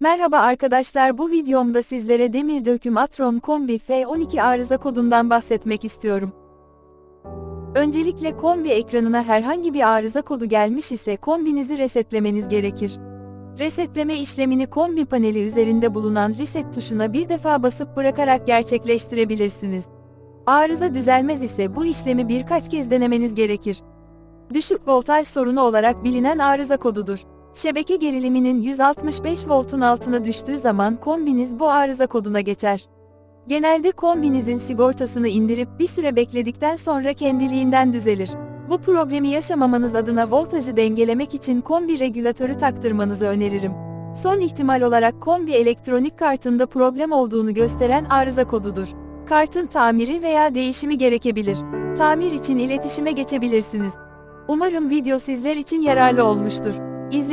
Merhaba arkadaşlar bu videomda sizlere demir döküm Atron Kombi F12 arıza kodundan bahsetmek istiyorum. Öncelikle kombi ekranına herhangi bir arıza kodu gelmiş ise kombinizi resetlemeniz gerekir. Resetleme işlemini kombi paneli üzerinde bulunan reset tuşuna bir defa basıp bırakarak gerçekleştirebilirsiniz. Arıza düzelmez ise bu işlemi birkaç kez denemeniz gerekir. Düşük voltaj sorunu olarak bilinen arıza kodudur. Şebeke geriliminin 165 voltun altına düştüğü zaman kombiniz bu arıza koduna geçer. Genelde kombinizin sigortasını indirip bir süre bekledikten sonra kendiliğinden düzelir. Bu problemi yaşamamanız adına voltajı dengelemek için kombi regülatörü taktırmanızı öneririm. Son ihtimal olarak kombi elektronik kartında problem olduğunu gösteren arıza kodudur. Kartın tamiri veya değişimi gerekebilir. Tamir için iletişime geçebilirsiniz. Umarım video sizler için yararlı olmuştur.